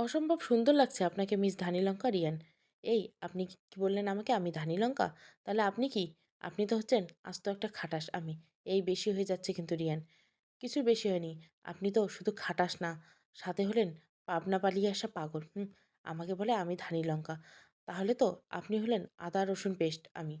অসম্ভব সুন্দর লাগছে আপনাকে মিস ধানীলঙ্কা রিয়ান। এই আপনি কি বললেন আমাকে? আমি ধানীলঙ্কা? তাহলে আপনি কি? আপনি তো হচ্ছেন আস্ত একটা খাটাস আমি। এই বেশি হয়ে যাচ্ছে কিন্তু রিয়ান। কিছু বেশি হয়নি। আপনি তো শুধু খাটাস না, সাথে হলেন পাবনা পালিয়ে আসা পাগল। হুম, আমাকে বলে আমি ধানীলঙ্কা। তাহলে তো আপনি হলেন আদা রসুন পেস্ট আমি।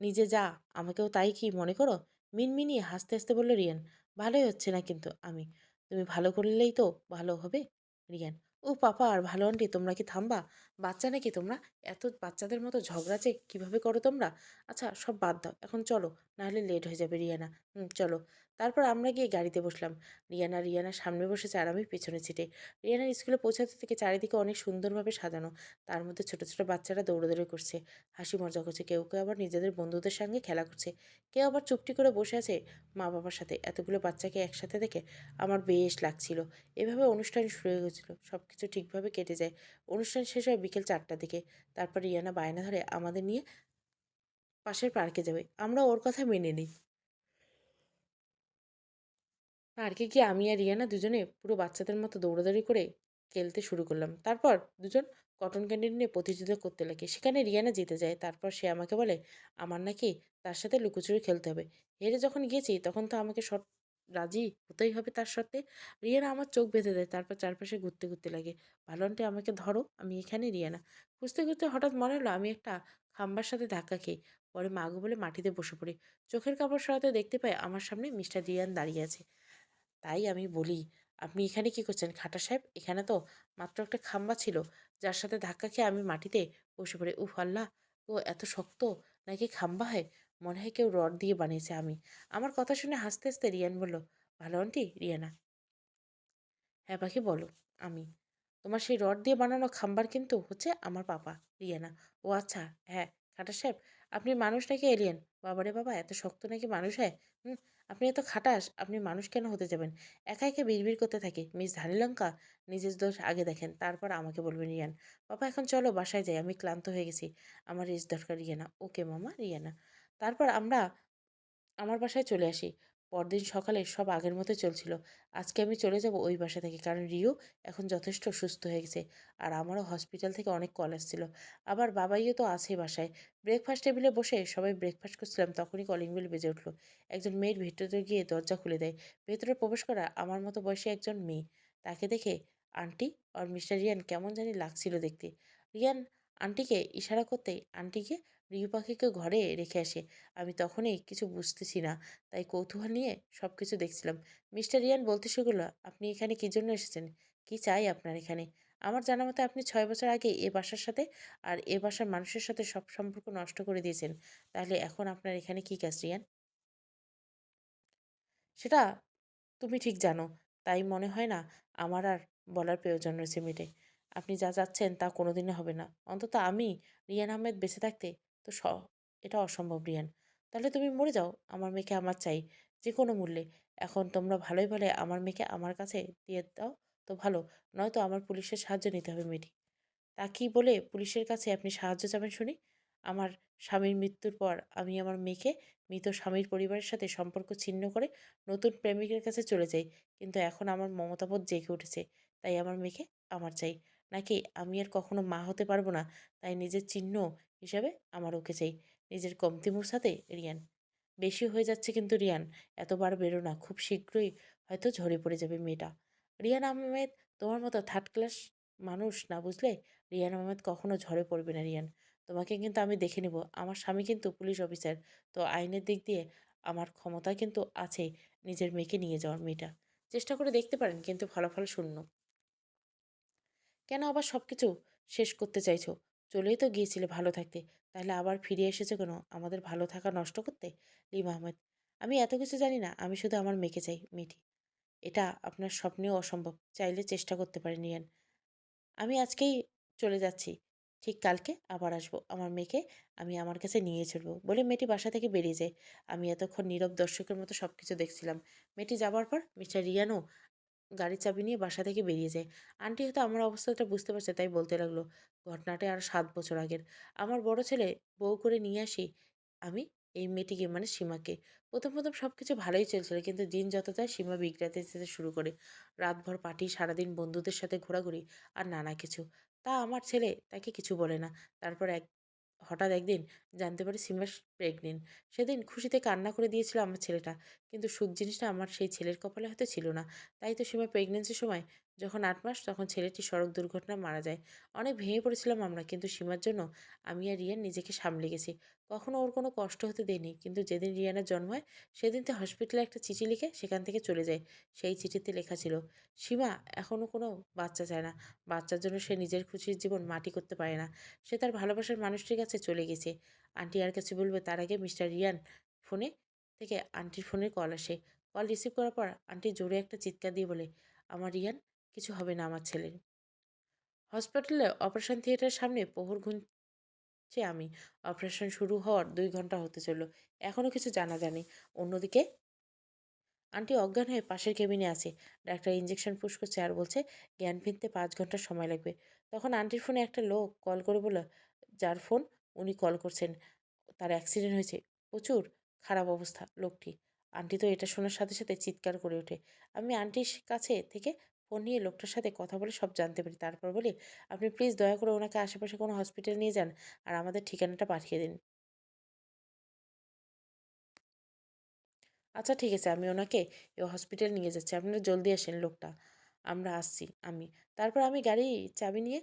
নিজে যা, আমাকেও তাই কি মনে করো? মিনমিনিয়ে হাসতে, হাসতে বলল রিয়ান। ভালোই হচ্ছে না কিন্তু আমি। তুমি ভালো করলেই তো ভালো হবে। রিয়ান। ও পাপা আর ভালো আন্টি তোমরা কি থামবা? বাচ্চা নাকি তোমরা? এত বাচ্চাদের মতো ঝগড়া চেয়ে কীভাবে করো তোমরা? আচ্ছা সব বাদ দাও। এখন চলো, নাহলে লেট হয়ে যাবে রিয়ানা। হুম, চলো। তারপর আমরা গিয়ে গাড়িতে বসলাম। রিয়ানা রিয়ানার সামনে বসেছে আর আমি পেছনে সিটে। রিয়ানার স্কুলে পৌঁছাতে থেকে চারিদিকে অনেক সুন্দরভাবে সাজানো। তার মধ্যে ছোট, ছোট বাচ্চারা দৌড়াদৌড়ি করছে। হাসি মজা করছে। কেউ, কেউ আবার নিজেদের বন্ধুদের সঙ্গে খেলা করছে। কেউ আবার চুপটি করে বসে আছে মা-বাবার সাথে। এতগুলো বাচ্চাকে একসাথে দেখে আমার বেশ লাগছিল। এভাবে অনুষ্ঠান শুরু হয়ে গেছিল। সবকিছু ঠিকভাবে কেটে যায়। অনুষ্ঠান শেষ হয় বিকেল ৪টার দিকে। তারপর রিয়ানা বায়না ধরে আমাদের নিয়ে পাশের পার্কে যাবে। আমরা ওর কথা মেনে নিই। পার্কে গিয়ে আমি আর রিয়ানা দুজনে পুরো বাচ্চাদের মতো দৌড়াদৌড়ি করে খেলতে শুরু করলাম। তারপর দুজন কটন ক্যান্ডি নিয়ে প্রতিযোগিতা করতে লাগে। সেখানে রিয়ানা জিতে যায়। তারপর সে আমাকে বলে আমার নাকি তার সাথে লুকোচুরি খেলতে হবে। হেরে যখন গিয়েছি তখন তো আমাকে শর্ত রাজি হতেই হবে তার সাথে। রিয়ানা আমার চোখ বেঁধে দেয়। তারপর চারপাশে ঘুরতে, ঘুরতে লাগে। ভালো আন্টি আমাকে ধরো, আমি এখানে রিয়ানা। খুঁজতে, খুঁজতে হঠাৎ মনে হলো আমি একটা খাম্বার সাথে ধাক্কা খেয়ে পরে মাগো বলে মাটিতে বসে পড়ি। চোখের কাপড় সরাতে দেখতে পাই আমার সামনে মিস্টার রিয়ান দাঁড়িয়ে আছে। তাই আমি বলি, "আপনি এখানে কি করছেন খাটা সাহেব? এখানে তো মাত্র একটা খাম্বা ছিল, যার সাথে ধাক্কা খেয়ে আমি মাটিতে বসে পড়ে উফ আল্লাহ! ও এত শক্ত নাকি খাম্বা হয়? মনে হয় কেউ রড দিয়ে বানিয়েছে আমি।" আমার কথা শুনে হাসতে, হাসতে রিয়ান বলল, "ভালো আন্টি রিয়ানা?" "হ্যাঁ পাখি বলো।" "আমি।" "তোমার সেই রড দিয়ে বানানো খাম্বার কিন্তু হচ্ছে আমার পাপা।" রিয়ানা। "ও আচ্ছা, হ্যাঁ, খাটাস সাহেব, আপনি মানুষ নাকি এলিয়েন? বাবারে বাবা! এত শক্ত নাকি মানুষ হয়? হুম, আপনি এত খাটাস, আপনি মানুষ কেন হতে যাবেন?" একা, একা বিড়বিড় করতে থাকে মিস ধানিলঙ্কা নিজের দোষ আগে দেখেন, তারপর আমাকে বলবেন রিয়ান। "পাপা এখন চলো বাসায় যাই, আমি ক্লান্ত হয়ে গেছি। আমার রেস্ট দরকার।" রিয়ানা। "ওকে মামা।" রিয়ানা। তারপর আমরা আমার বাসায় চলে আসি। পরদিন সকালে সব আগের মতো চলছিল। আজকে আমি চলে যাব ওই বাসা থেকে। কারণ রিও এখন যথেষ্ট সুস্থ হয়ে গেছে। আর আমারও হসপিটাল থেকে অনেক কল আসছিল। আবার বাবাইও তো আছেই বাসায়। ব্রেকফাস্ট টেবিলে বসে সবাই ব্রেকফাস্ট করছিলাম, তখনই কলিং বেল বেজে উঠল। একজন মেয়ের ভেতরে গিয়ে দরজা খুলে দেয়। ভেতরে প্রবেশ করা আমার মতো বয়সী একজন মেয়ে। তাকে দেখে, আন্টি আর মিস্টার রিয়ান কেমন জানি লাগছিল দেখতে। রিয়ান, আন্টিকে ইশারা করতেই আন্টি রিউ পাখিকে ঘরে রেখে আসে। আমি তখনই কিছু বুঝতেছি না। তাই কৌতূহল নিয়ে সব কিছু দেখছিলাম। মিস্টার রিয়ান বলতে শুরু "আপনি এখানে কি জন্য এসেছেন? কি চাই আপনার এখানে? আমার জানা মতে আপনি ছয় বছর আগে এ বাসার সাথে আর এ বাসার মানুষের সাথে সব সম্পর্ক নষ্ট করে দিয়েছেন। তাহলে এখন আপনার এখানে কি কাজ, রিয়ান?" "সেটা তুমি ঠিক জানো। তাই মনে হয় না আমার আর বলার প্রয়োজন রয়েছে মেয়েটায়। আপনি যা চাচ্ছেন তা কোনোদিনই হবে না। অন্তত আমি রিয়ান আহমেদ বেঁচে থাকতে তো স, এটা অসম্ভব রিয়ান। তাহলে তুমি মরে যাও। আমার মেয়েকে আমার চাই। যে কোনো মূল্যে। এখন তোমরা ভালোই ভালোই আমার মেয়েকে আমার কাছে দিয়ে দাও তো ভালো। নয়তো আমার পুলিশের সাহায্য নিতে হবে মেয়েটি। তা কি বলে পুলিশের কাছে আপনি সাহায্য চাবেন শুনি? আমার স্বামীর মৃত্যুর পর আমি আমার মেয়েকে মৃত স্বামীর পরিবারের সাথে সম্পর্ক ছিন্ন করে নতুন প্রেমিকের কাছে চলে যাই। কিন্তু এখন আমার মমতাবোধ জেগে উঠেছে। তাই আমার মেয়েকে আমার চাই। নাকি আমি আর কখনো মা হতে পারব না। তাই নিজের চিহ্ন হিসাবে আমার ওকে চাই। নিজের কমতি সাথে রিয়ান। বেশি হয়ে যাচ্ছে কিন্তু রিয়ান। এতবার বেরো না। খুব শীঘ্রই হয়তো ঝরে পড়ে যাবে মেয়েটা। রিয়ান আহমেদ, তোমার মতো থার্ড ক্লাস মানুষ না বুঝলে? রিয়ান আহমেদ কখনো ঝরে পড়বে না রিয়ান। তোমাকে কিন্তু আমি দেখে নিব। আমার স্বামী কিন্তু পুলিশ অফিসার। তো আইনের দিক দিয়ে আমার ক্ষমতা কিন্তু আছে নিজের মেয়েকে নিয়ে যাওয়ার মেয়েটা। চেষ্টা করে দেখতে পারেন, কিন্তু ফলাফল শূন্য। কেন আবার সব কিছু শেষ করতে চাইছো? চলেই তো গিয়েছিলে ভালো থাকতে। তাহলে আবার ফিরে এসেছ কেন আমাদের ভালো থাকা নষ্ট করতে? লিম আহমেদ। আমি এত কিছু জানি না। আমি শুধু আমার মেয়েকে চাই, মেয়েটি। এটা আপনার স্বপ্নেও অসম্ভব। চাইলে চেষ্টা করতে পারেন রিয়ান। আমি আজকেই চলে যাচ্ছি। ঠিক কালকে আবার আসব। আমার মেয়েকে আমি আমার কাছে নিয়ে চলবো। বলে মেয়েটি বাসা থেকে বেরিয়ে যায়। আমি এতক্ষণ নীরব দর্শকের মতো সব কিছু দেখছিলাম। মেয়েটি যাবার পর মিস্টার রিয়ানও গাড়ির চাবি নিয়ে বাসা থেকে বেরিয়ে যায়। আন্টি হয়তো আমার অবস্থাটা বুঝতে পারছে তাই বলতে লাগল, "ঘটনাটা আরও ৭ বছর আগের। আমার বড় ছেলে বউ করে নিয়ে আসি আমি এই মেয়েটিকে মানে সীমাকে প্রথম প্রথম সব কিছু ভালোই চলছিল কিন্তু দিন যত যায় সীমা বিগড়াতে যেতে শুরু করে রাতভর পার্টি সারাদিন বন্ধুদের সাথে ঘোরাঘুরি আর নানা কিছু তা আমার ছেলে তাকে কিছু বলে না তারপর এক হঠাৎ একদিন জানতে পারি সীমা প্রেগনেন্ট। সেদিন খুশিতে কান্না করে দিয়েছিল আমার ছেলেটা। কিন্তু সুখ জিনিসটা আমার সেই ছেলের কপালে হয়তো ছিল না। তাই তো সীমা প্রেগনেন্সির সময় যখন আট মাস তখন ছেলেটি সড়ক দুর্ঘটনায় মারা যায়। অনেক ভেঙে পড়েছিলাম আমরা, কিন্তু সীমার জন্য আমি আর রিয়ান নিজেকে সামলে গেছি। কখনো ওর কোনো কষ্ট হতে দেয়নি, কিন্তু যেদিন রিয়ানের জন্ম হয়, সেদিন তো হসপিটালে একটা চিঠি লিখে সেখান থেকে চলে যায়। সেই চিঠিতে লেখা ছিল, সীমা এখনও কোনো বাচ্চা চায় না। বাচ্চার জন্য সে নিজের খুশির জীবন মাটি করতে পারে না। সে তার ভালোবাসার মানুষটির কাছে চলে গেছে। আন্টি আর কাছে বলবে, তার আগে মিস্টার রিয়ান ফোনে থেকে আন্টির ফোনের কল আসে। কল রিসিভ করার পর আন্টি জোরে একটা চিৎকার দিয়ে বলে, আমার রিয়ান কিছু হবে না আমার ছেলের। হসপিটালে অপারেশন থিয়েটারের সামনে প্রহর গুনছে আমি। অপারেশন শুরু হওয়ার দুই ঘণ্টা হতে চলল এখনও কিছু জানা যায়নি। অন্যদিকে আন্টি অজ্ঞান হয়ে পাশের কেবিনে আছে। ডাক্তার ইঞ্জেকশন পুশ করছে আর বলছে, জ্ঞান ফিরতে পাঁচ ঘণ্টা সময় লাগবে। তখন আন্টির ফোনে একটা লোক কল করে বলল, যার ফোন উনি কল করছেন, তার অ্যাক্সিডেন্ট হয়েছে। প্রচুর খারাপ অবস্থা লোকটি। আন্টি তো এটা শোনার সাথে সাথে চিৎকার করে ওঠে। আমি আন্টির কাছে থেকে ফোন নিয়ে লোকটার সাথে কথা বলে সব জানতে পারি। তারপর বলি, আপনি প্লিজ দয়া করে ওনাকে আশেপাশে কোনো হসপিটাল নিয়ে যান আর আমাদের ঠিকানাটা পাঠিয়ে দিন। আচ্ছা ঠিক আছে, আমি ওনাকে এই হসপিটাল নিয়ে যাচ্ছি। আপনারা জলদি আসেন লোকটা। আমরা আসছি, আমি। তারপর আমি গাড়ি চাবি নিয়ে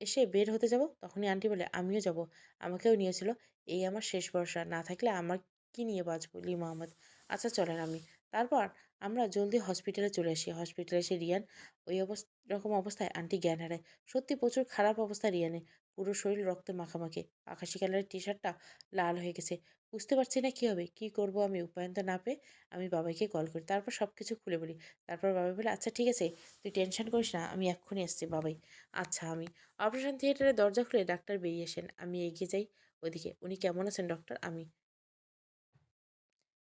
এসে বের হতে যাব। তখনই আন্টি বলে, আমিও যাব। আমাকেও নিয়েছিল। এই আমার শেষ ভরসা। না থাকলে আমার কি নিয়ে বাঁচবো? লি মোহাম্মদ আচ্ছা চলেন আমি। তারপর আমরা জলদি হসপিটালে চলে আসি। হসপিটালে এসে রিয়ান ওই অবস্থা রকম অবস্থায় আন্টি জ্ঞান হারায়। সত্যি প্রচুর খারাপ অবস্থা রিয়ানে পুরো শরীর রক্তে মাখামাখি। আকাশি কালারের টি শার্টটা লাল হয়ে গেছে। বুঝতে পারছি না কী হবে, কী করব আমি উপায়ন্ত না পেয়ে আমি বাবাকে কল করি। তারপর সব কিছু খুলে বলি। তারপর বাবাই বলে আচ্ছা ঠিক আছে, তুই টেনশন করিস না, আমি এক্ষুনি এসছি বাবাই। আচ্ছা আমি। অপারেশন থিয়েটারের দরজা খুলে ডাক্তার বেরিয়ে আসেন। আমি এগিয়ে যাই ওদিকে। উনি কেমন আছেন ডক্টর আমি।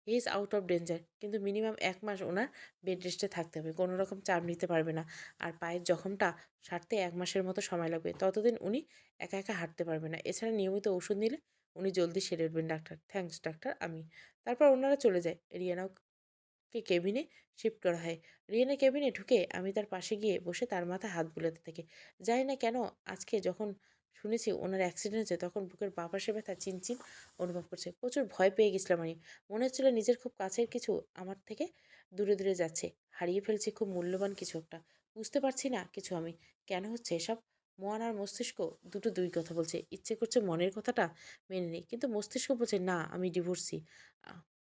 He is out of danger কিন্তু মিনিমাম এক মাস ওনার বেড রেস্টে থাকতে হবে। কোনো রকম চাপ নিতে পারবে না। আর পায়ের জখমটা সারতে এক মাসের মতো সময় লাগবে। ততদিন উনি একা একা হাঁটতে পারবে না। এছাড়া নিয়মিত ওষুধ নিলে উনি জলদি সেরে উঠবেন ডাক্তার। থ্যাঙ্কস ডাক্তার আমি তারপর ওনারা চলে যায়। রিয়ানাকে কেবিনে শিফট করা হয়। রিয়ানের কেবিনে ঢুকে আমি তার পাশে গিয়ে বসে তার মাথায় হাত বুলাতে থাকি। জানি না কেন আজকে যখন শুনেছি ওনার অ্যাক্সিডেন্ট হয়েছে, তখন বুকের বাঁ পাশে ব্যথা চিনচিন অনুভব করছে। প্রচুর ভয় পেয়ে গেছিলাম আমি। মনে হচ্ছিল নিজের খুব কাছের কিছু আমার থেকে দূরে দূরে যাচ্ছে। হারিয়ে ফেলছি খুব মূল্যবান কিছু একটা। বুঝতে পারছি না কিছু আমি। কেন হচ্ছে এসব? মন আর মস্তিষ্ক দুটো দুই কথা বলছে। ইচ্ছে করছে মনের কথাটা মেনে নিই। কিন্তু মস্তিষ্ক বলছে, না, আমি ডিভোর্সি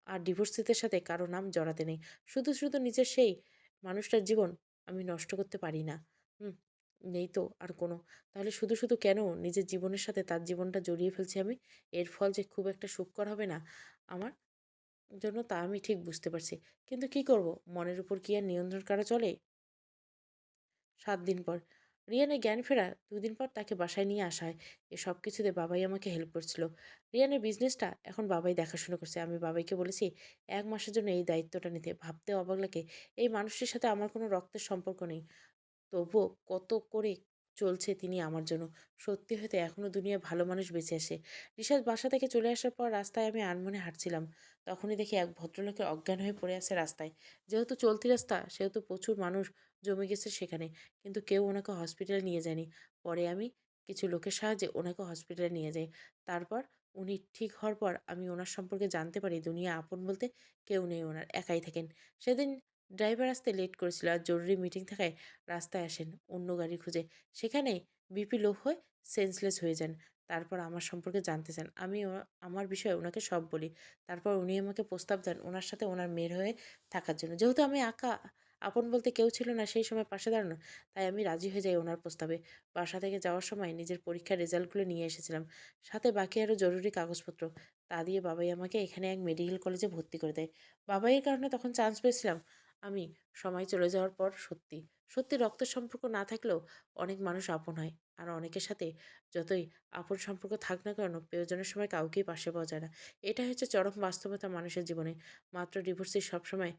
আর ডিভোর্সিদের সাথে কারও নাম জড়াতে নেই। শুধু শুধু নিজের সেই মানুষটার জীবন আমি নষ্ট করতে পারি না। হুম নেই তো আর কোনো। তাহলে শুধু শুধু কেন নিজের জীবনের সাথে তার জীবনটা জড়িয়ে ফেলছি আমি? এর ফল যে খুব একটা সুখকর হবে না, আমার জন্য তা আমি ঠিক বুঝতে পারছি। কিন্তু কি করব? মনের উপর কি আর নিয়ন্ত্রণ করা চলে? সাত দিন পর। রিয়ানের জ্ঞান ফেরা দুদিন পর তাকে বাসায় নিয়ে আসা হয় সব কিছুতে বাবাই আমাকে হেল্প করছিল। রিয়ানের বিজনেসটা এখন বাবাই দেখাশোনা করছে। আমি বাবাইকে বলেছি, এক মাসের জন্য এই দায়িত্বটা নিতে। ভাবতে অবাক লাগে। এই মানুষটির সাথে আমার কোনো রক্তের সম্পর্ক নেই। তবুও কত করে চলছে তিনি আমার জন্য। সত্যি হয়তো এখনও দুনিয়ায় ভালো মানুষ বেঁচে আসে। রিশাদ বাসা থেকে চলে আসার পর রাস্তায় আমি আনমনে হাঁটছিলাম। তখনই দেখি এক ভদ্রলোকের অজ্ঞান হয়ে পড়ে আছে রাস্তায়। যেহেতু চলতি রাস্তা, সেহেতু প্রচুর মানুষ জমে গেছে সেখানে। কিন্তু কেউ ওনাকে হসপিটালে নিয়ে যায়নি। পরে আমি কিছু লোকের সাহায্যে ওনাকে হসপিটালে নিয়ে যাই। তারপর উনি ঠিক হওয়ার পর আমি ওনার সম্পর্কে জানতে পারি, দুনিয়া আপন বলতে কেউ নেই ওনার, একাই থাকেন। সেদিন ড্রাইভার আসতে লেট করেছিল আর জরুরি মিটিং থাকায় রাস্তায় আসেন, অন্য গাড়ি খুঁজে। সেখানে বিপি লো হয়ে সেন্সলেস হয়ে যান। তারপর আমার সম্পর্কে জানতে চান। আমি আমার বিষয়ে ওনাকে সব বলি। তারপর উনি আমাকে প্রস্তাব দেন ওনার সাথে ওনার মেয়ের হয়ে থাকার জন্য। যেহেতু আমি আঁকা আপন বলতে কেউ ছিল না সেই সময় পাশে দাঁড়ানো, তাই আমি রাজি হয়ে যাই ওনার প্রস্তাবে। বাসা থেকে যাওয়ার সময় নিজের পরীক্ষার রেজাল্টগুলো নিয়ে এসেছিলাম। সাথে বাকি আরও জরুরি কাগজপত্র। তা দিয়ে বাবাই আমাকে এখানে এক মেডিকেল কলেজে ভর্তি করে দেয়। বাবাইয়ের কারণে তখন চান্স পেয়েছিলাম। আমি সময় চলে যাওয়ার পর সত্যি সত্যি রক্ত সম্পর্ক না থাকলেও অনেক মানুষ আপন হয়। আর অনেকের সাথে যতই আপন সম্পর্ক থাক না কেন, প্রয়োজনের সময় কাউকেই পাশে পাওয়া যায় না। এটা হচ্ছে চরম বাস্তবতা মানুষের জীবনে। মাত্র ডিভোর্সি সবসময়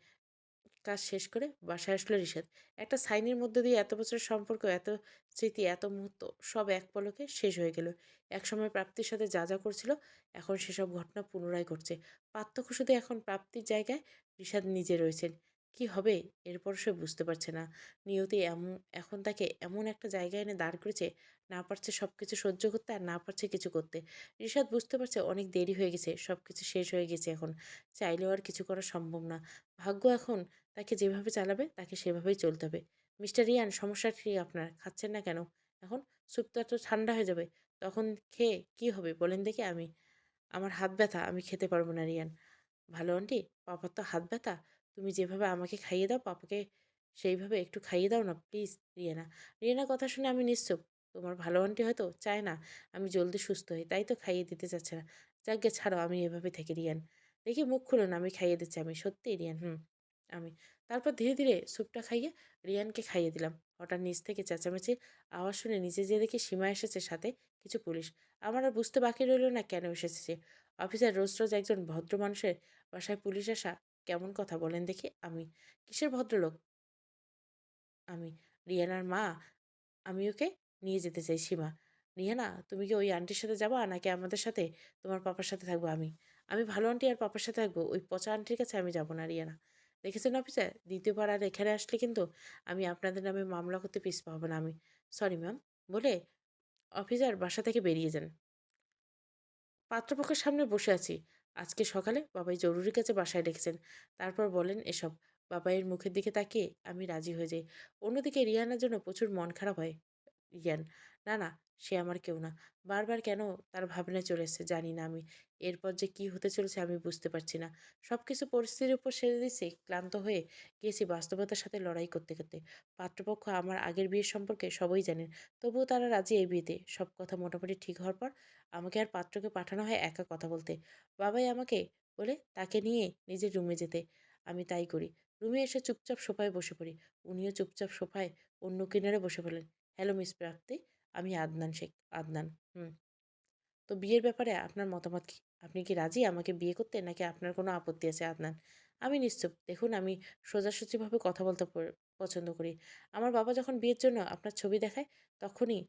কাজ শেষ করে বাসায় আসলো রিশাদ। একটা সাইনের মধ্য দিয়ে এত বছরের সম্পর্ক, এত স্মৃতি, এত মুহূর্ত সব এক পলকে শেষ হয়ে গেল। একসময় প্রাপ্তির সাথে যা যা করছিল, এখন সেসব ঘটনা পুনরায় ঘটছে। পার্থক্য শুধু এখন প্রাপ্তির জায়গায় রিশাদ নিজে রয়েছেন। কি হবে? এরপর সে বুঝতে পারছে না। নিয়তি এমন, এখন তাকে এমন একটা জায়গায় এনে দাঁড় করেছে, না পারছে সব কিছু সহ্য করতে আর না পারছে কিছু করতে। রিশাদ বুঝতে পারছে অনেক দেরি হয়ে গেছে সব কিছু শেষ হয়ে গেছে এখন। চাইলেও আর কিছু করা সম্ভব না। ভাগ্য এখন তাকে যেভাবে চালাবে, তাকে সেভাবেই চলতে হবে। মিস্টার রিয়ান, সমস্যাটা কি আপনার? খাচ্ছেন না কেন? এখন স্যুপটা তো ঠান্ডা হয়ে যাবে, তখন খেয়ে কি হবে বলেন দেখি আমি। আমার হাত ব্যথা, আমি খেতে পারব না রিয়ান। ভালো আন্টি, পাপার তো হাত ব্যথা। তুমি যেভাবে আমাকে খাইয়ে দাও, পাপাকে সেইভাবে একটু খাইয়ে দাও না প্লিজ রিয়ানা। রিয়ানার কথা শুনে আমি নিশ্চুপ। তোমার ভালো আন্টি হয়তো চায় না আমি জলদি সুস্থ হই, তাই তো খাইয়ে দিতে চাচ্ছে না। যাকে ছাড়ো, আমি এভাবে থেকে, রিয়ান। দেখি মুখ খুলুন আমি খাইয়ে দিচ্ছি, আমি সত্যিই রিয়ান, হুম, আমি। তারপর ধীরে ধীরে স্যুপটা খাইয়ে রিয়ানকে খাইয়ে দিলাম। হঠাৎ নিচ থেকে চেঁচামেচি আওয়াজ শুনে নিচে যেয়ে দেখি সীমা এসেছে সাথে কিছু পুলিশ। আমার আর বুঝতে বাকি রইল না কেন এসেছে অফিসার রোজ রোজ একজন ভদ্র মানুষের বাসায় পুলিশ আসা কেমন কথা বলেন দেখি আমি, কিসের ভদ্রলোক? আমি, রিয়ানার মা। আমি ওকে নিয়ে যেতে চাই, সীমা। রিয়ানা, তুমি কি ওই আন্টির সাথে যাবা নাকি আমাদের সাথে? তোমার পাপার সাথে থাকব আমি। আমি ভালো আন্টি আর পাপার সাথে থাকব, ওই পচা আন্টির কাছে আমি যাব না, রিয়ানা। দেখেছেন অফিসার দ্বিতীয়বার আর এখানে আসলে কিন্তু আমি আপনাদের নামে মামলা করতে পিস পাবো না আমি। সরি ম্যাম বলে অফিসার বাসা থেকে বেরিয়ে যান। পাত্রপক্ষের সামনে বসে আছি। আজকে সকালে বাবাই জরুরি কাছে বাসায় রেখেছেন তারপর বলেন, এসব। বাবাইয়ের মুখের দিকে তাকিয়ে আমি রাজি হয়ে যাই। অন্যদিকে রিয়ানার জন্য প্রচুর মন খারাপ হয়। রিয়ান, না না সে আমার কেউ না। বারবার কেন তার ভাবনা চলে এসছে জানি না আমি। এরপর যে কি হতে চলেছে আমি বুঝতে পারছি না। সব কিছু পরিস্থিতির উপর সেরে দিচ্ছি ক্লান্ত হয়ে গিয়েছি বাস্তবতার সাথে লড়াই করতে করতে। পাত্রপক্ষ আমার আগের বিয়ের সম্পর্কে সবাই জানেন তবুও তারা রাজি এই বিয়েতে। সব কথা মোটামুটি ঠিক হওয়ার পর আমাকে আর পাত্রকে পাঠানো হয় একা কথা বলতে। বাবাই আমাকে বলে, তাকে নিয়ে নিজের রুমে যেতে। আমি তাই করি। রুমে এসে চুপচাপ সোফায় বসে পড়ি। উনিও চুপচাপ সোফায় অন্য কিনারে বসে পড়লেন। Hello, miss Prapti. আমি আদনান শেখ আদনান। হুম। তো বিয়ের ব্যাপারে আপনার মতামত কি? আপনি কি রাজি আমাকে বিয়ে করতে নাকি আপনার কোনো আপত্তি আছে আদনান? আমি নিশ্চুপ। দেখুন আমি সোজাসুজিভাবে কথা বলতে পছন্দ করি। আমার বাবা যখন বিয়ের জন্য আপনার ছবি দেখায় তখনই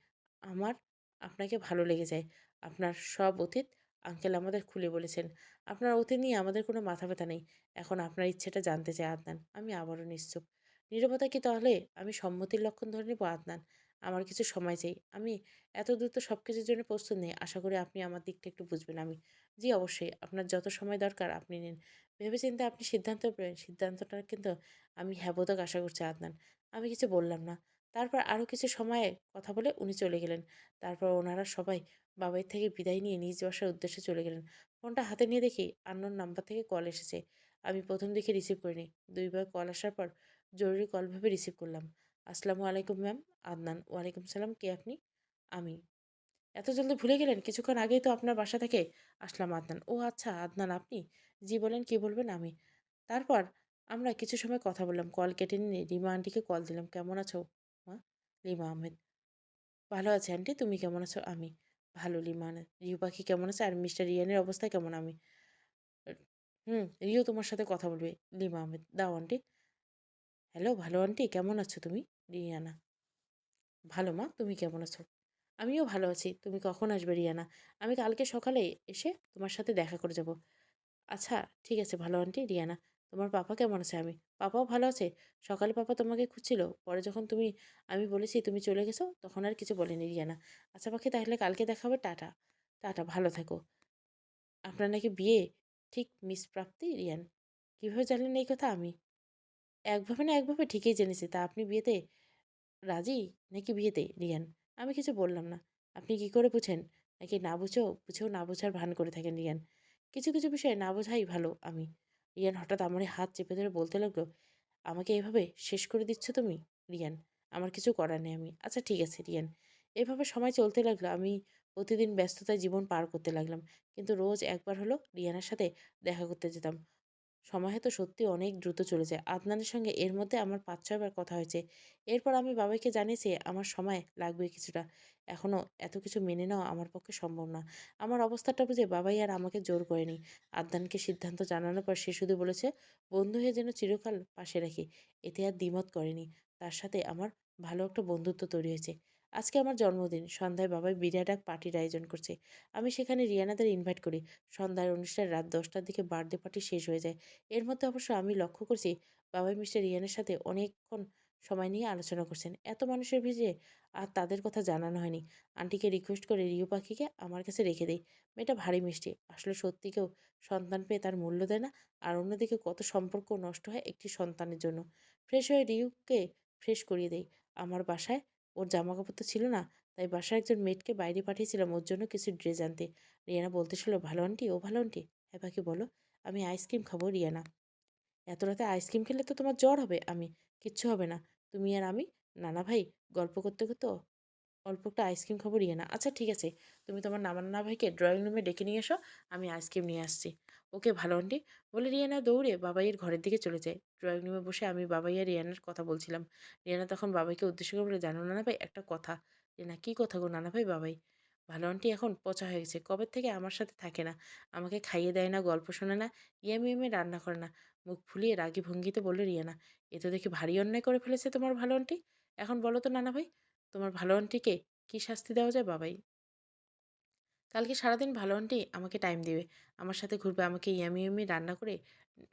আমার আপনাকে ভালো লেগে যায়। আপনার সব অতীত আঙ্কেল আমাদের খুলে বলেছেন। আপনার অতীত নিয়ে আমাদের কোনো মাথা ব্যথা নেই। এখন আপনার ইচ্ছেটা জানতে চাই আদনান। আমি আবারও নিশ্চুপ। নীরবতা কি তাহলে? আমি সম্মতির লক্ষণ ধরে নেব আদনান। আমার কিছু সময় চাই। আমি এত দ্রুত সব কিছুর জন্য প্রস্তুত নেই। আশা করি আপনি আমার দিকটা একটু বুঝবেন আমি। জি, অবশ্যই। আপনার যত সময় দরকার আপনি নিন। ভেবেচিন্তে আপনি সিদ্ধান্ত নেবেন। সিদ্ধান্তটা কিন্তু আমি হ্যাবোধক আশা করছি আদনান আমি কিছু বললাম না। তারপর আরও কিছু সময়ে কথা বলে উনি চলে গেলেন। তারপর ওনারা সবাই বাবাই থেকে বিদায় নিয়ে নিজ বাসার উদ্দেশ্যে চলে গেলেন। ফোনটা হাতে নিয়ে দেখি আন্নোর নাম্বার থেকে কল এসেছে। আমি প্রথম দিকে রিসিভ করিনি। দুইবার কল আসার পর জরুরি কল ভেবে রিসিভ করলাম। আসসালামু আলাইকুম ম্যাম। আদনান, ওয়ালাইকুম সালাম। কে আপনি? আমি। এত জলদি ভুলে গেলেন? কিছুক্ষণ আগেই তো আপনার বাসা থেকে আসলাম আদনান। ও আচ্ছা আদনান আপনি? জি বলেন, কি বলবেন আমি? তারপর আমরা কিছু সময় কথা বললাম, কল কেটে নিয়ে রিমা আন্টিকে কল দিলাম। কেমন আছো? মা? লিমা আহমেদ। ভালো আছে আন্টি, তুমি কেমন আছো? আমি ভালো লিমা। রিউ পাখি কেমন আছে? আর মিস্টার রিয়ানের অবস্থা কেমন? আমি হুম রিও তোমার সাথে কথা বলবে। লিমা আহমেদ, দাও আন্টি। হ্যালো, ভালো আন্টি, কেমন আছো তুমি? রিয়ানা। ভালো মা, তুমি কেমন আছো? আমিও ভালো আছি। তুমি কখন আসবে রিয়ানা? আমি কালকে সকালে এসে তোমার সাথে দেখা করে যাব। আচ্ছা ঠিক আছে, ভালো আন্টি, রিয়ানা। তোমার পাপা কেমন আছে? আমি, পাপাও ভালো আছে। সকালে পাপা তোমাকে খুঁজছিল। পরে যখন তুমি, আমি বলেছি, তুমি চলে গেছো? তখন আর কিছু বলেনি রিয়ানা। আচ্ছা পাখি, তাহলে কালকে দেখা হবে টাটা। টাটা, ভালো থাকো। আপনার নাকি বিয়ে? ঠিক, মিস প্রাপ্তি, রিয়ান। কীভাবে জানলেন এই কথা আমি? একভাবে না একভাবে ঠিকই জেনেছি। তা আপনি বিয়েতে রাজি? নাকি বিয়েতে? রিয়ান, আমি কিছু বললাম না। আপনি কি করে বুঝেন? নাকি না বুঝেও বুঝেও না বোঝার ভান করে থাকেন রিয়ান? কিছু কিছু বিষয়ে না বোঝাই ভালো আমি। রিয়ান হঠাৎ আমার হাত চেপে ধরে বলতে লাগল, আমাকে এভাবে শেষ করে দিচ্ছ তুমি? রিয়ান, আমার কিছু করার নেই আমি। আচ্ছা ঠিক আছে রিয়ান। এভাবে সময় চলতে লাগল। আমি প্রতিদিন ব্যস্ততায় জীবন পার করতে লাগলাম। কিন্তু রোজ একবার হলো রিয়ানের সাথে দেখা করতে যেতাম। সময় হয়তো সত্যি অনেক দ্রুত চলে যায়। আদনানের সঙ্গে এর মধ্যে আমার পাঁচ ছয়বার কথা হয়েছে। এরপর আমি বাবাকে জানিয়েছি, আমার সময় লাগবে কিছুটা। এখনও এত কিছু মেনে নেওয়া আমার পক্ষে সম্ভব না। আমার অবস্থাটা বুঝে বাবাই আর আমাকে জোর করেনি। আদনানকে সিদ্ধান্ত জানানোর পর সে শুধু বলেছে, বন্ধু হয়ে যেন চিরকাল পাশে রাখি। এতে আর দ্বিমত করেনি। তার সাথে আমার ভালো একটা বন্ধুত্ব তৈরি হয়েছে। আজকে আমার জন্মদিন। সন্ধ্যায় বাবাই বিরাট এক পার্টির আয়োজন করছে। আমি সেখানে রিয়ানাদের ইনভাইট করি। সন্ধ্যার অনুষ্ঠান রাত দশটার দিকে বার্থডে পার্টি শেষ হয়ে যায়। এর মধ্যে অবশ্য আমি লক্ষ্য করছি বাবাই মিস্টার রিয়ানের সাথে অনেকক্ষণ সময় নিয়ে আলোচনা করছেন। এত মানুষের ভিজে আর তাদের কথা জানানো হয়নি। আন্টিকে রিকোয়েস্ট করে রিউ পাখিকে আমার কাছে রেখে দেই। মেয়েটা ভারী মিষ্টি। আসলে সত্যি কেউ সন্তান পেয়ে তার মূল্য দেয় না। আর অন্যদিকে কত সম্পর্ক নষ্ট হয় একটি সন্তানের জন্য। ফ্রেশ হয়ে রিউকে ফ্রেশ করিয়ে দেই। আমার বাসায় ওর জামা কাপড় তো ছিল না, তাই বাসার একজন মেয়েটকে বাইরে পাঠিয়েছিলাম ওর জন্য কিছু ড্রেস আনতে। রিয়ানা বলতেছিল, ভালো আন্টি ও ভালো আন্টি হ্যাঁ পাখি, বলো। আমি আইসক্রিম খাব, রিয়ানা। এত রাতে আইসক্রিম খেলে তো তোমার জ্বর হবে? আমি, কিচ্ছু হবে না। তুমি আর আমি, নানা ভাই, গল্প করতে করতে অল্প একটা আইসক্রিম খাব রিয়ানা আচ্ছা ঠিক আছে। তুমি তোমার নামা নানা ভাইকে ড্রয়িং রুমে ডেকে নিয়ে এসো, আমি আইসক্রিম নিয়ে আসছি। ওকে, ভালো, আন্টি। বলে রিয়ানা দৌড়ে বাবাইয়ের ঘরের দিকে চলে যায়। ড্রয়িং রুমে বসে আমি বাবাই আর রিয়ানার কথা বলছিলাম। রিয়ানা তখন বাবাইকে উদ্দেশ্য করে বলে, জানো নানা ভাই একটা কথা। রিয়ানা, কী কথা গো নানা ভাই বাবাই? ভালো, আন্টি, এখন পচা হয়ে গেছে। কবে থেকে আমার সাথে থাকে না? আমাকে খাইয়ে দেয় না, গল্প শোনে না, ইয়ামি ইয়ামি রান্না করে না। মুখ ফুলিয়ে রাগি ভঙ্গিতে বলল রিয়ানা, এ তো দেখি ভারী অন্যায় করে ফেলেছে তোমার ভালো, আন্টি। এখন বলো তো নানা ভাই তোমার ভালো আন্টিকে কী শাস্তি দেওয়া যায় বাবাই? কালকে সারাদিন ভালো আন্টি আমাকে টাইম দেবে। আমার সাথে ঘুরবে, আমাকে ইয়ামি ইয়ামি রান্না করে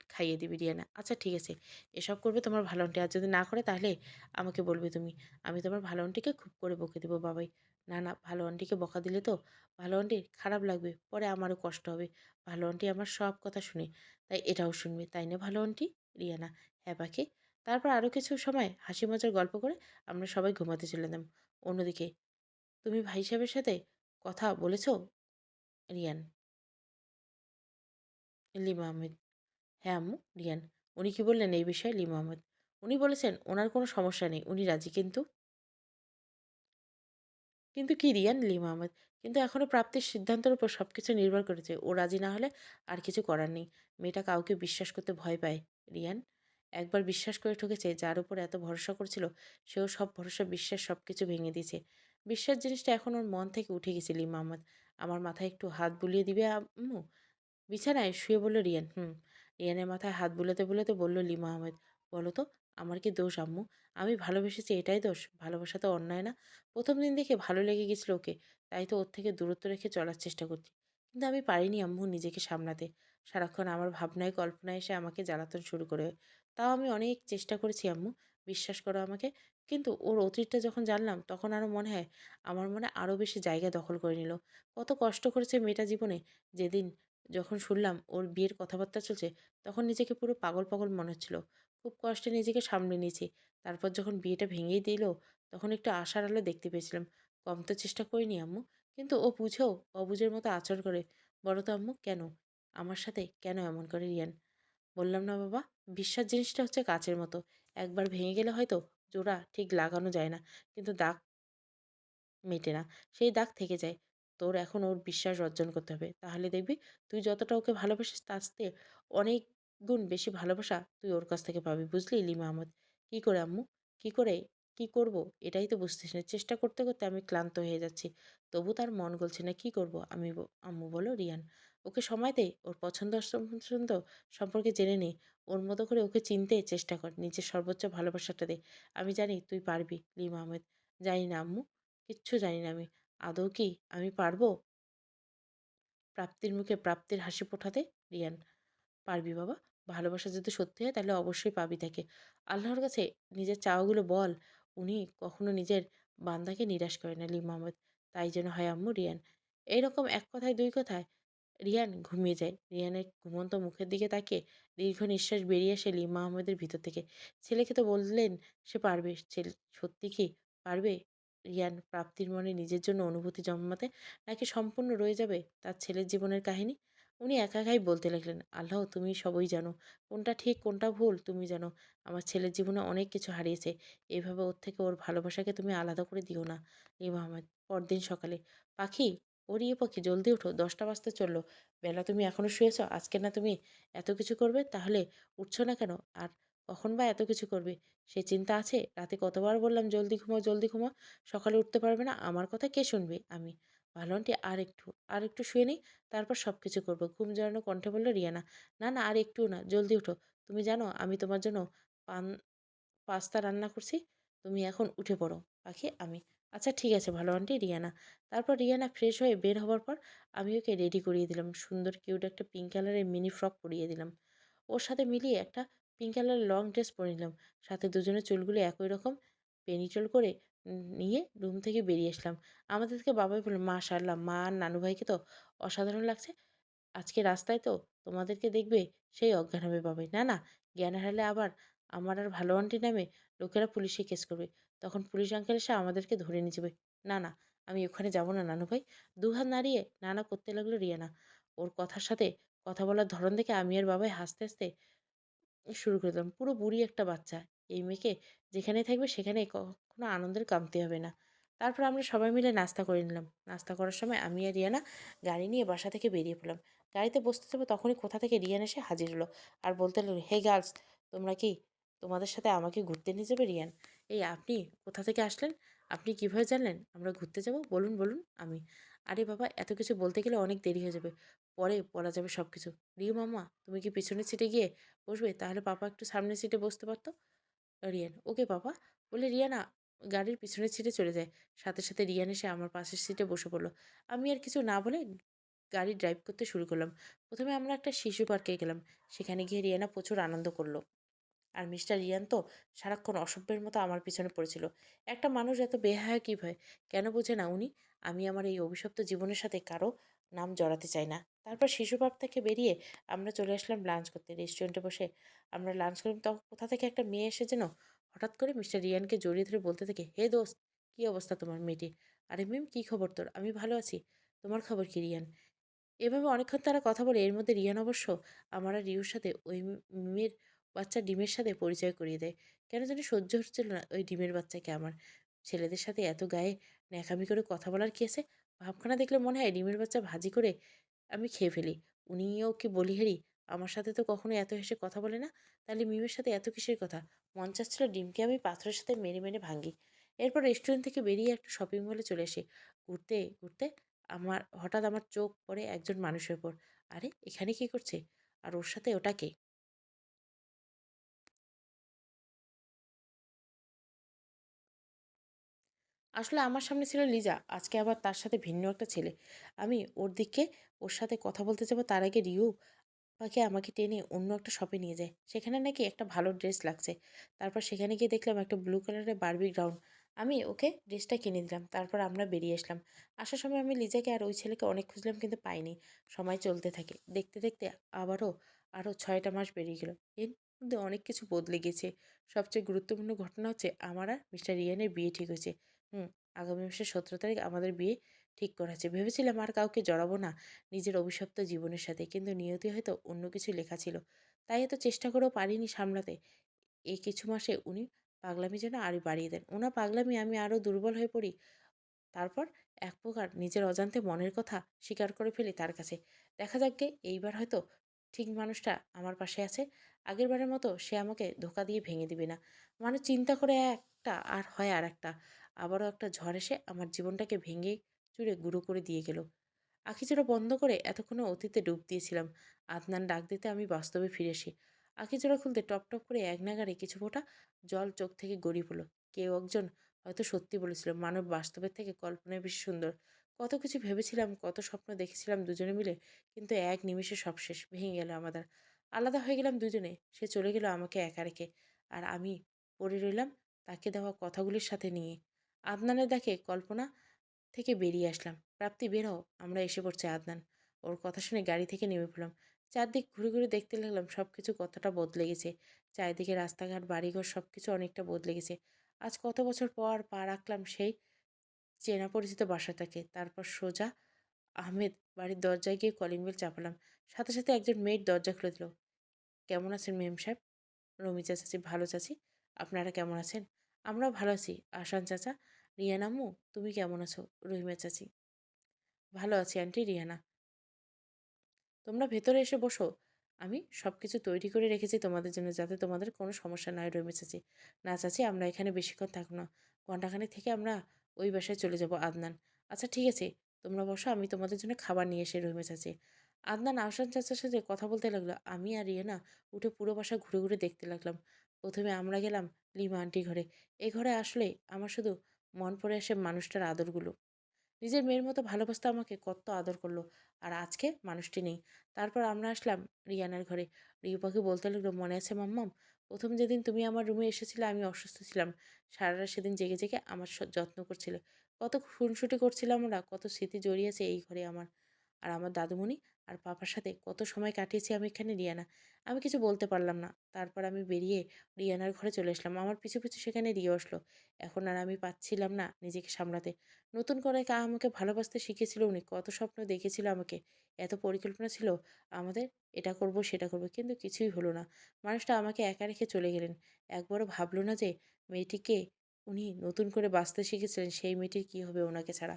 খাইয়ে দিবি রিয়ানা। আচ্ছা ঠিক আছে। এসব করবে তোমার ভালো আন্টি। আর যদি না করে তাহলে আমাকে বলবে তুমি। আমি তোমার ভালো আন্টিকে খুব করে বকে দেবো বাবাই। না না, ভালো আন্টিকে বকা দিলে তো ভালো আন্টির খারাপ লাগবে। পরে আমারও কষ্ট হবে। ভালো আন্টি আমার সব কথা শুনে। তাই এটাও শুনবে। তাই না ভালো আন্টি? রিয়ানা হ্যাঁ পাখি? তারপর আরও কিছু সময় হাসি মজার গল্প করে আমরা সবাই ঘুমাতে চলে যেতাম অন্যদিকে, তুমি ভাই সাহেবের সাথে কথা বলেছ? রিয়ান। লিমা আহমেদ। হ্যাঁ আম্মু, রিয়ান। উনি কি বললেন এই বিষয়ে? লিমা আহমেদ। উনি বলেছেন ওনার কোনো সমস্যা নেই, উনি রাজি কিন্তু। কিন্তু কি রিয়ান? লিমা আহমেদ। কিন্তু এখনও প্রাপ্তির সিদ্ধান্তের উপর সব কিছু নির্ভর করেছে। ও রাজি না হলে আর কিছু করার নেই। মেয়েটা কাউকে বিশ্বাস করতে ভয় পায়। রিয়ান। একবার বিশ্বাস করে ঠকেছে, যার উপর এত ভরসা করছিল, সেও সব ভরসা, বিশ্বাস সব কিছু ভেঙে দিয়েছে। বিশ্বাস জিনিসটা এখন ওর মন থেকে উঠে গেছে, লিমা আহমদ। আমার মাথায় একটু হাত বুলিয়ে দিবে, আম্মু? বিছানায়? শুয়ে বলল রিয়ান। হুম। রিয়ানের মাথায় হাত বুলাতে বুলাতে বলল লিমা আহমেদ, বলো তো, আমার কি দোষ আম্মু? আমি ভালোবেসেছি, এটাই দোষ। ভালোবাসা তো অন্যায় না। প্রথম দিন দেখে ভালো লেগে গেছিল ওকে, তাই তো ওর থেকে দূরত্ব রেখে চলার চেষ্টা করছি। কিন্তু আমি পারিনি আম্মু নিজেকে সামলাতে। সারাক্ষণ আমার ভাবনায়, কল্পনায় এসে আমাকে জ্বালাতন শুরু করে তাও আমি অনেক চেষ্টা করেছি আম্মু, বিশ্বাস করো আমাকে। কিন্তু ওর অতীতটা যখন জানলাম, তখন আরও মনে হয় আমার মনে আরও বেশি জায়গা দখল করে নিল। কত কষ্ট করেছে মেয়েটা জীবনে। যেদিন যখন শুনলাম ওর বিয়ের কথাবার্তা চলছে, তখন নিজেকে পুরো পাগল পাগল মনে হচ্ছিল। খুব কষ্টে নিজেকে সামলে নিয়েছি। তারপর যখন বিয়েটা ভেঙেই দিল, তখন একটু আশার আলো দেখতে পেয়েছিলাম। কম তো চেষ্টা করিনি আম্মু, কিন্তু ও বুঝেও অবুঝের মতো আচরণ করে। বলো তো আম্মু, কেন? আমার সাথে কেন এমন করে রিয়ান? বললাম না বাবা। বিশ্বাস জিনিসটা হচ্ছে কাচের মতো। একবার ভেঙে গেলে হয়তো জোড়া ঠিক লাগানো যায় না, কিন্তু দাগ মেটে না, সেই দাগ থেকে যায়। তোর এখন ওর বিশ্বাস অর্জন করতে হবে। তাহলে দেখবি তুই যতটা ওকে ভালোবাসিস তার চেয়ে অনেক গুণ বেশি ভালোবাসা তুই ওর কাছ থেকে পাবি। বুঝলি লিমা আহমদ কী করে আম্মু? কী করে? কি করব? এটাই তো বুঝতেছি না। চেষ্টা করতে করতে আমি ক্লান্ত হয়ে যাচ্ছি। তবু তার মন গলছে না, কি করব? আমি আম্মু বলো রিয়ান ওকে সময় দে ওর পছন্দ অপছন্দ সম্পর্কে জেনে নে ওর মতো করে ওকে চিনতে চেষ্টা কর, নিজের সর্বোচ্চ ভালোবাসাটা দে। আমি জানি তুই পারবি, লিমা আহমেদ। জানি না আম্মু, কিচ্ছু জানি না আমি। আদৌ কি আমি পারব? প্রাপ্তির মুখে প্রাপ্তির হাসি পোঠাতে রিয়ান, পারবি বাবা? ভালোবাসা যদি সত্যি হয় তাহলে অবশ্যই পাবি তাকে। আল্লাহর কাছে নিজের চাওয়াগুলো বল, উনি কখনো নিজের বান্দাকে নিরাশ করে না লি মোহাম্মদ তাই যেন হয় আম্মু, রিয়ান। এইরকম এক কথায় দুই কথায় রিয়ান ঘুমিয়ে যায়। রিয়ানের ঘুমন্ত মুখের দিকে তাকিয়ে দীর্ঘ নিঃশ্বাস বেরিয়ে আসে লিমা আহমেদের ভিতর থেকে। ছেলেকে তো বললেন সে পারবে। ছেলে, সত্যি কি পারবে? রিয়ান প্রাপ্তির মনে নিজের জন্য অনুভূতি জন্মাতে নাকি সম্পূর্ণ রয়ে যাবে তার ছেলের জীবনের কাহিনী? উনি একা একাই বলতে লাগলেন, আল্লাহ, তুমি সবই জানো। কোনটা ঠিক, কোনটা ভুল, তুমি জানো। আমার ছেলের জীবনে অনেক কিছু হারিয়েছে। এভাবে ওর থেকে ওর ভালোবাসাকে তুমি আলাদা করে দিও না। লিমা আহমেদ পরদিন সকালে, পাখি ওরিয়ে পাখি জলদি উঠো, দশটা বাজতে চলল। বেলা তুমি এখনও শুয়েছ? আজকে না তুমি এত কিছু করবে? তাহলে উঠছো না কেন? আর কখন বা এত কিছু করবে? সে চিন্তা আছে? রাতে কতবার বললাম, জলদি ঘুমাও জলদি ঘুমাও। সকালে উঠতে পারবে না? আমার কথা কে শুনবে? আমি ভালো আন্টি, আর একটু আর একটু শুয়ে নিই? তারপর সব কিছু করব। ঘুম জড়ানো কণ্ঠে বলল, রিয়ানা, না না, আর একটু না, জলদি উঠো। তুমি জানো, আমি তোমার জন্য পান, পাস্তা রান্না করছি। তুমি এখন উঠে পড়ো, পাখি, আমি আচ্ছা ঠিক আছে, ভালো আন্টি, রিয়ানা। তারপর রিয়ানা ফ্রেশ হয়ে বের হওয়ার পর আমি ওকে রেডি করিয়ে দিলাম। সুন্দর কিউট একটা পিঙ্ক কালারের মিনি ফ্রক পরিয়ে দিলাম। ওর সাথে মিলিয়ে একটা পিঙ্ক কালারের লং ড্রেস পরে নিলাম। সাথে দুজনের চুলগুলো একই রকম পেনিটল করে নিয়ে রুম থেকে বেরিয়ে আসলাম। আমাদেরকে বাবাই বলল সারলাম। মা আর নানু ভাইকে তো অসাধারণ লাগছে। আজকে রাস্তায় তো তোমাদেরকে দেখবে সেই অজ্ঞান হবে বাবাই। না না, জ্ঞান হারালে আবার আমার আর ভালো আন্টি নামে লোকেরা পুলিশে কেস করবে। তখন পুলিশ আঙ্কেল এসে আমাদেরকে ধরে নিয়ে যাবে না না, আমি ওখানে যাব না নানু ভাই। দুহাত নাড়িয়ে নানা করতে লাগল রিয়ানা। ওর কথার সাথে কথা বলার ধরন দেখে আমি আর বাবাই হাসতে হাসতে শুরু করে দিলাম। পুরো বুড়ি একটা বাচ্চা। এই মেয়েকে যেখানেই থাকবে সেখানে কখনো আনন্দের কামতে হবে না। তারপর আমরা সবাই মিলে নাস্তা করে নিলাম। নাস্তা করার সময় আমি আর রিয়ানা গাড়ি নিয়ে বাসা থেকে বেরিয়ে পড়লাম। গাড়িতে বসতে যাব তখনই কোথা থেকে রিয়ান এসে হাজির হলো আর বলতে লাগল, হে গার্লস তোমরা কি তোমাদের সাথে আমাকে ঘুরতে নিয়ে যাবে রিয়ান? এই আপনি কোথা থেকে আসলেন? আপনি কীভাবে জানলেন? আমরা ঘুরতে যাব? বলুন বলুন আমি। আরে বাবা, এত কিছু বলতে গেলে অনেক দেরি হয়ে যাবে। পরে বলা যাবে সব কিছু রিউ মামা, তুমি কি পিছনের সিটে গিয়ে বসবে? তাহলে পাপা একটু সামনের সিটে বসতে পারতো? রিয়ান, ওকে পাপা বলে রিয়ানা গাড়ির পিছনের সিটে চলে যায়। সাথে সাথে রিয়ান এসে আমার পাশের সিটে বসে পড়ল। আমি আর কিছু না বলে গাড়ি ড্রাইভ করতে শুরু করলাম। প্রথমে আমরা একটা শিশু পার্কে গেলাম। সেখানে গিয়ে রিয়ানা প্রচুর আনন্দ করল। আর মিস্টার রিয়ান তো সারাক্ষণ অসভ্যের মতো আমার পিছনে পড়েছিল। একটা মানুষ এত বেহায়া কী ভয়? কেন বোঝে না উনি? আমি আমার এই অভিশপ্ত জীবনের সাথে কারও নাম জড়াতে চাই না। তারপর শিশু পার্ক থেকে বেরিয়ে আমরা চলে আসলাম লাঞ্চ করতে রেস্টুরেন্টে বসে। আমরা লাঞ্চ করলাম তখন কোথা থেকে একটা মেয়ে এসে যেন হঠাৎ করে মিস্টার রিয়ানকে জড়িয়ে ধরে বলতে থাকে, হে দোস্ত, কী অবস্থা তোমার মেয়েটি? আরে মিম কী খবর তোর? আমি ভালো আছি। তোমার খবর কি রিয়ান? এভাবে অনেকক্ষণ তারা কথা বলে, এর মধ্যে রিয়ান অবশ্য আমার আর রিউর সাথে ওই মেয়ের বাচ্চা ডিমের সাথে পরিচয় করিয়ে দেয়। কেন জানি সহ্য হচ্ছিল না ওই ডিমের বাচ্চাকে আমার। ছেলেদের সাথে এত গায়ে ন্যাকামি করে কথা বলার কি আছে? ভাবখানা দেখলে মনে হয় ডিমের বাচ্চা ভাজি করে আমি খেয়ে ফেলি। উনিও কি বলি হেরি আমার সাথে তো কখনো এত হেসে কথা বলে না। তাহলে মিমের সাথে এত কিসের কথা? মন চাচ্ছিল ডিমকে আমি পাথরের সাথে মেরে মেরে ভাঙি এরপর রেস্টুরেন্ট থেকে বেরিয়ে একটা শপিং মলে চলে আসি। ঘুরতে ঘুরতে আমার, হঠাৎ আমার চোখ পড়ে একজন মানুষের উপর। আরে, এখানে কি করছে? আর ওর সাথে ওটা আসলে আমার সামনে ছিল লিজা, আজকে আবার তার সাথে ভিন্ন একটা ছেলে। আমি ওর দিকে, ওর সাথে কথা বলতে যাব, তার আগে রিউ পাখি আমাকে টেনে অন্য একটা শপে নিয়ে যায়। সেখানে নাকি একটা ভালো ড্রেস লাগছে। তারপর সেখানে গিয়ে দেখলাম একটা ব্লু কালারের বারবি গ্রাউন্ড আমি ওকে ড্রেসটা কিনে দিলাম, তারপর আমরা বেরিয়ে আসলাম। আসার সময় আমি লিজাকে আর ওই ছেলেকে অনেক খুঁজলাম কিন্তু পাইনি। সময় চলতে থাকে। দেখতে দেখতে আবারও আরও ছয়টা মাস বেরিয়ে গেল। এর মধ্যে অনেক কিছু বদলে গেছে। সবচেয়ে গুরুত্বপূর্ণ ঘটনা হচ্ছে আমার আর মিস্টার রিয়ানের বিয়ে ঠিক হয়েছে। হুম, আগামী মাসের সতেরো তারিখ আমাদের বিয়ে ঠিক করা আছে ভেবেছিলাম আর কাউকে জড়াবো না নিজের অভিশপ্ত জীবনের সাথে, কিন্তু নিয়তি হয়তো অন্য কিছু লেখা ছিল। তাই এত চেষ্টা করেও পারিনি সামলাতে। এই কিছু মাসে উনি পাগলামি যেন আরও বাড়িয়ে দেন। ওনা পাগলামি আমি আরও দুর্বল হয়ে পড়ি। তারপর এক প্রকার নিজের অজান্তে মনের কথা স্বীকার করে ফেলি তার কাছে। দেখা যাক গে, এইবার হয়তো ঠিক মানুষটা আমার পাশে আছে। আগেরবারের মতো সে আমাকে ধোকা দিয়ে ভেঙে দিবে না। মানুষ চিন্তা করে একটা আর হয় আর একটা আবারও একটা ঝড় এসে আমার জীবনটাকে ভেঙে চুরে গুঁড়ো করে দিয়ে গেল। আখিচোড়া বন্ধ করে এতক্ষণে অতীতে ডুব দিয়েছিলাম। আদনান ডাক দিতে আমি বাস্তবে ফিরে আসি। আখিচোড়া খুলতে টপ টপ করে এক নাগারে কিছু ফোঁটা জল চোখ থেকে গড়িয়ে পড়ল। কেউ একজন হয়তো সত্যি বলেছিল, মানব বাস্তবের থেকে কল্পনায় বেশি সুন্দর। কত কিছু ভেবেছিলাম, কত স্বপ্ন দেখেছিলাম দুজনে মিলে, কিন্তু এক নিমেষে সব শেষ, ভেঙে গেল আমাদের। আলাদা হয়ে গেলাম দুজনে, সে চলে গেল আমাকে একা রেখে। আর আমি পড়ে রইলাম তাকে দেওয়া কথাগুলির সাথে নিয়ে। আদনানের দেখে কল্পনা থেকে বেরিয়ে আসলাম। প্রাপ্তি, বের হও, আমরা এসে পড়ছি আদনান। ওর কথা শুনে গাড়ি থেকে নেমে পড়লাম। চারদিক ঘুরে ঘুরে দেখতে লাগলাম সব কিছু কতটা বদলে গেছে। চারিদিকে রাস্তাঘাট, বাড়িঘর সব কিছু অনেকটা বদলে গেছে। আজ কত বছর পর পা রাখলাম সেই চেনা পরিচিত বাসাটাকে তারপর সোজা আহমেদ বাড়ির দরজায় গিয়ে কলিং বেল চাপালাম। সাথে সাথে একজন মেয়ের দরজা খুলে দিল। কেমন আছেন মেম সাহেব? রমিজা চাচি ভালো চাচি। আপনারা কেমন আছেন? আমরাও ভালো আছি। আসান চাচা, রিয়ান আম্মু, তুমি কেমন আছো? রহিমা চাচি। ভালো আছি আন্টি, রিয়ানা। তোমরা ভেতরে এসে বসো। আমি সব কিছু তৈরি করে রেখেছি তোমাদের জন্য যাতে তোমাদের কোনো সমস্যা না হয়, রহিমা চাচি। না চাচি, আমরা এখানে বেশিক্ষণ থাকব না। ঘন্টাখানেক থেকে আমরা ওই বাসায় চলে যাব, আদনান। আচ্ছা ঠিক আছে। তোমরা বসো, আমি তোমাদের জন্য খাবার নিয়ে এসে রহিমা চাচি। আদনান আসান চাচার সাথে কথা বলতে লাগল। আমি আর রিয়ানা উঠে পুরো বাসা ঘুরে ঘুরে দেখতে লাগলাম। প্রথমে আমরা গেলাম লিমা আন্টি ঘরে। এই ঘরে আসলে আমার শুধু মন পড়ে আসে মানুষটার আদরগুলো। নিজের মেয়ের মতো ভালোবাসতে আমাকে কত আদর করল, আর আজকে মানুষটি নেই। তারপর আমরা আসলাম রিয়ানার ঘরে। রিউ পাখি বলতে লাগল, মনে আছে মাম্মাম, প্রথম যেদিন তুমি আমার রুমে এসেছিলে আমি অসুস্থ ছিলাম। সারা রাত সেদিন জেগে জেগে আমার যত্ন করছিলে। কত খুনসুটি করছিলাম আমরা কত স্মৃতি জড়িয়েছে এই ঘরে আমার। আর আমার দাদুমণি আর পাপার সাথে কত সময় কাটিয়েছি আমি এখানে রিয়ানা। আমি কিছু বলতে পারলাম না। তারপর আমি বেরিয়ে রিয়ানার ঘরে চলে আসলাম। আমার পিছু পিছু সেখানে রিও আসলো। এখন আর আমি পাচ্ছিলাম না নিজেকে সামলাতে। নতুন করে কা আমাকে ভালোবাসতে শিখেছিল উনি। কত স্বপ্ন দেখেছিল আমাকে। এত পরিকল্পনা ছিল, আমাদের এটা করব, সেটা করব। কিন্তু কিছুই হলো না। মানুষটা আমাকে একা রেখে চলে গেলেন। একবারও ভাবলো না যে মেয়েটিকে উনি নতুন করে বাঁচতে শিখেছিলেন, সেই মেয়েটির কী হবে ওনাকে ছাড়া।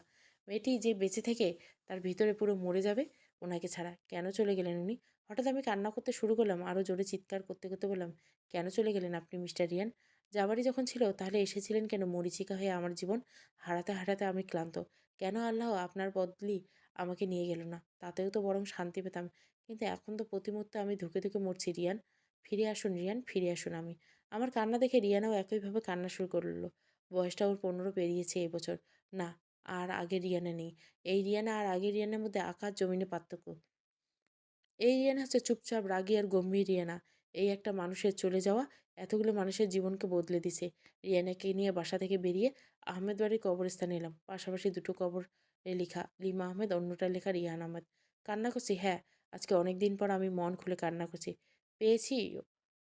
মেয়েটি যে বেঁচে থেকে তার ভিতরে পুরো মরে যাবে। ওনাকে ছাড়া কেন চলে গেলেন উনি? হঠাৎ আমি কান্না করতে শুরু করলাম আরও জোরে চিৎকার করতে করতে বললাম, কেন চলে গেলেন আপনি, মিস্টার রিয়ান? যাবারই যখন ছিল তাহলে এসেছিলেন কেন মরিচিকা হয়ে আমার জীবন হারাতে হারাতে আমি ক্লান্ত? কেন আল্লাহ আপনার বদলি আমাকে নিয়ে গেল না? তাতেও তো বরং শান্তি পেতাম। কিন্তু এখন তো প্রতি মুহূর্তে আমি ধুকে ধুকে মরছি, রিয়ান। ফিরে আসুন, রিয়ান, ফিরে আসুন আমি। আমার কান্না দেখে রিয়ানাও একইভাবে কান্না শুরু করল। বয়সটা ওর পনেরো পেরিয়েছে এবছর না আর আগে রিয়ানা নেই। এই রিয়ানা আর আগের রিয়ানের মধ্যে আকাশ জমিনে পার্থক্য। এই রিয়ানা হচ্ছে চুপচাপ, রাগী আর গম্ভীর রিয়ানা। এই একটা মানুষের চলে যাওয়া এতগুলো মানুষের জীবনকে বদলে দিছে। রিয়ানাকে নিয়ে বাসা থেকে বেরিয়ে আহমেদ বাড়ির কবরস্থানে এলাম। পাশাপাশি দুটো কবর লেখা, লিমা আহমেদ, অন্যটা লেখা রিয়ান আহমেদ। কান্না করছি হ্যাঁ আজকে অনেক দিন পর আমি মন খুলে কান্না করছি। পেয়েছি,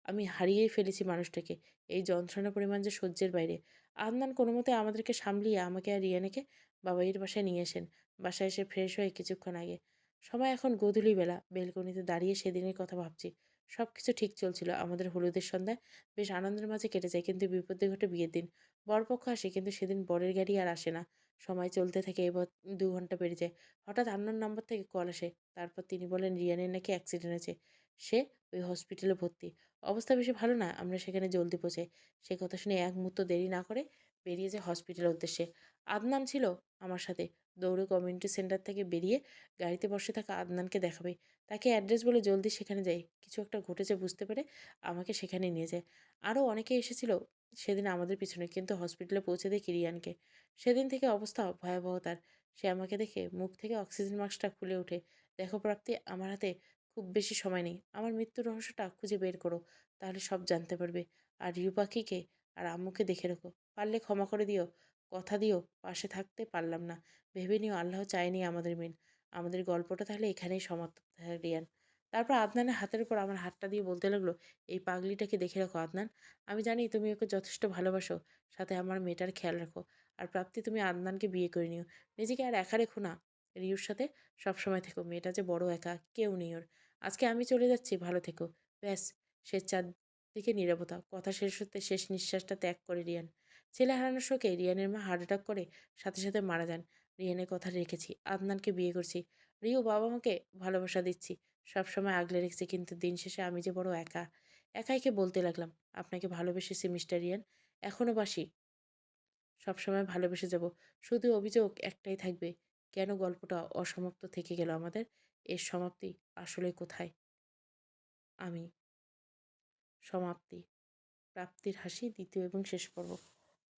আমি হারিয়েই ফেলেছি মানুষটাকে। এই যন্ত্রণা পরিমাণ যে সহ্যের বাইরে। আদনান কোনো মতে আমাদেরকে সামলিয়ে আমাকে আর রিয়ানাকে বাবাইয়ের বাসায় নিয়ে আসেন। বাসায় এসে ফ্রেশ হয়ে কিছুক্ষণ আগে। সময় এখন গোধূলি বেলা। বেলকনিতে দাঁড়িয়ে সেদিনের কথা ভাবছি। সব কিছু ঠিক চলছিল। আমাদের হলুদের সন্ধ্যায় বেশ আনন্দের মাঝে কেটে যায়, কিন্তু বিপদে ঘটে বিয়ের দিন। বরপক্ষ আসে, কিন্তু সেদিন বরের গাড়ি আর আসে না। সময় চলতে থাকে এবার দু ঘণ্টা পেরিয়ে যায়। হঠাৎ আন্নার নাম্বার থেকে কল আসে। তারপর তিনি বলেন, রিয়ানের নাকি অ্যাক্সিডেন্ট হয়েছে। সে ওই হসপিটালে ভর্তি। অবস্থা বেশি ভালো না, আমরা সেখানে জলদি পৌঁছাই। সে কথা শুনে এক মুহূর্ত দেরি না করে বেরিয়ে যায় হসপিটালের উদ্দেশ্যে। আদনান ছিল আমার সাথে। দৌড়ে কমিউনিটি সেন্টার থেকে বেরিয়ে গাড়িতে বসে থাকা আদনানকে দেখাবে। তাকে অ্যাড্রেস বলে জলদি সেখানে যাই। কিছু একটা ঘটেছে বুঝতে পেরে আমাকে সেখানে নিয়ে যায়। আরও অনেকে এসেছিল সেদিন আমাদের পিছনে কিন্তু হসপিটালে পৌঁছে দেয় কিরিয়ানকে। সেদিন থেকে অবস্থা ভয়াবহ তার। সে আমাকে দেখে মুখ থেকে অক্সিজেন মাস্কটা খুলে ওঠে। দেখো প্রাপ্তি, আমার হাতে খুব বেশি সময় নেই। আমার মৃত্যুর রহস্যটা খুঁজে বের করো, তাহলে সব জানতে পারবে। আর রিউ পাখিকে আর আম্মুকে দেখে রাখো। পারলে ক্ষমা করে দিও। কথা দিও পাশে থাকতে পারলাম না। ভেবে নিও, আল্লাহ চায়নি আমাদের মেন আমাদের গল্পটা তাহলে এখানেই সমাপ্ত রিয়ান। তারপর আদনানের হাতের উপর আমার হাতটা দিয়ে বলতে লাগল, এই পাগলিটাকে দেখে রাখো আদনান। আমি জানি তুমি ওকে যথেষ্ট ভালোবাসো, সাথে আমার মেয়েটার খেয়াল রাখো। আর প্রাপ্তি তুমি আদনানকে বিয়ে করে নিও। নিজেকে আর একা রেখো না। রিউর সাথে সবসময় থেকো। মেয়েটা যে বড় একা, কেউ নেই ওর। আজকে আমি চলে যাচ্ছি, ভালো থেকো। ব্যাস সে চারদিকে নিরাপত্তা কথা শেষ হতে শেষ নিঃশ্বাসটা ত্যাগ করে, রিয়ান। ছেলে হারানোর শোকে রিয়ানের মা হার্ট অ্যাটাক করে, সাথে সাথে মারা যান। রিয়ানের কথা রেখেছি, আদনানকে বিয়ে করছি। রিও বাবা মাকে ভালোবাসা দিচ্ছি। সবসময় আগলে রেখেছি, কিন্তু দিন শেষে আমি যে বড় একা। একাইকে বলতে লাগলাম, আপনাকে ভালোবেসেছি, মিস্টার রিয়ান। এখনও বাসি। সবসময় ভালোবেসে যাব। শুধু অভিযোগ একটাই থাকবে, কেন গল্পটা অসমাপ্ত থেকে গেল আমাদের? এর সমাপ্তি আসলে কোথায়? আমি সমাপ্তি, প্রাপ্তির হাসি, দ্বিতীয় এবং শেষ পর্ব।